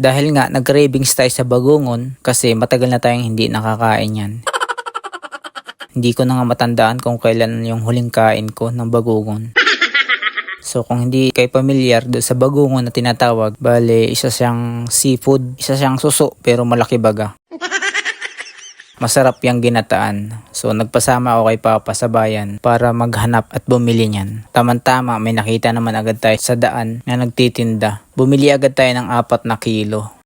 Dahil nga nag-cravings tayo sa bagungon kasi matagal na tayong hindi nakakain yan. Hindi ko na nga matandaan kung kailan yung huling kain ko ng bagungon. So kung hindi kayo pamilyar do sa bagungon na tinatawag, bale isa siyang seafood, isa siyang suso pero malaki baga. Masarap yung ginataan. So nagpasama ako kay Papa sa bayan para maghanap at bumili niyan. Tama-tama may nakita naman agad tayo sa daan na nagtitinda. Bumili agad tayo ng apat na kilo.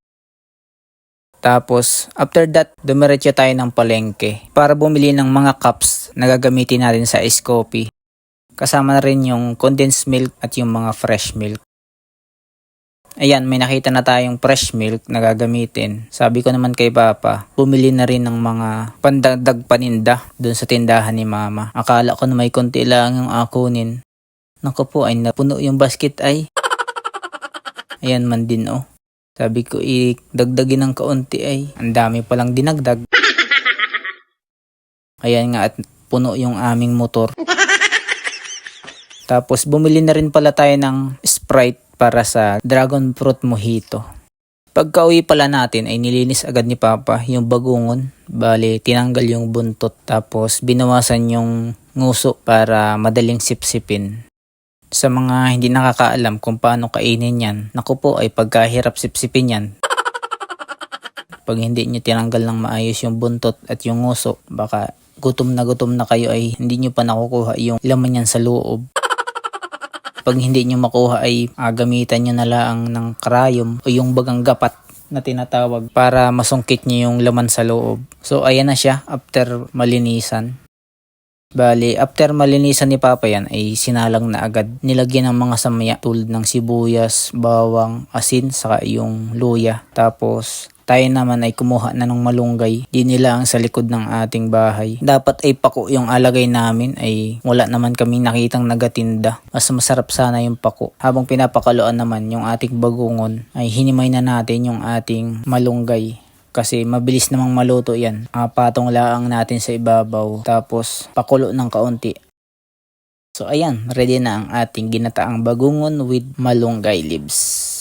Tapos, after that, dumiretso tayo ng palengke para bumili ng mga cups na gagamitin natin sa ice coffee. Kasama na rin yung condensed milk at yung mga fresh milk. Ayan, may nakita na tayong fresh milk na gagamitin. Sabi ko naman kay Papa, bumili na rin ng mga pandagdag paninda dun sa tindahan ni Mama. Akala ko na may konti lang yung akunin. Naku po, ay napuno yung basket ay. Ayan man din oh. Sabi ko, i-dagdagin ng kaunti ay. Ang dami palang dinagdag. Ayan nga at puno yung aming motor. Tapos bumili na rin pala tayo ng Sprite para sa Dragon Fruit Mojito. Pagka uwi pala natin ay nilinis agad ni Papa yung bagungon. Bali, tinanggal yung buntot tapos binawasan yung nguso para madaling sipsipin. Sa mga hindi nakakaalam kung paano kainin yan, naku po ay pagkahirap sipsipin yan. Pag hindi nyo tinanggal ng maayos yung buntot at yung nguso, baka gutom na gutom na kayo ay hindi nyo pa nakukuha yung laman yan sa loob. Pag hindi nyo makuha ay ah, gamitan nyo na lang ng karayom o yung bagang gapat na tinatawag para masungkit nyo yung laman sa loob. So ayan na siya after malinisan. Bali, after malinisan ni Papa yan ay sinalang na agad. Nilagyan ng mga samya tulad ng sibuyas, bawang, asin, saka yung luya. Tapos tayo naman ay kumuha na ng malunggay. Di nila ang sa likod ng ating bahay. Dapat ay pako yung alagay namin ay wala naman kaming nakitang nagatinda. Mas masarap sana yung pako. Habang pinapakaloan naman yung ating bagungon ay hinimay na natin yung ating malunggay. Kasi mabilis namang maluto yan. Uh, patong laang natin sa ibabaw. Tapos pakulo ng kaunti. So ayan, ready na ang ating ginataang bagungon with malunggay leaves.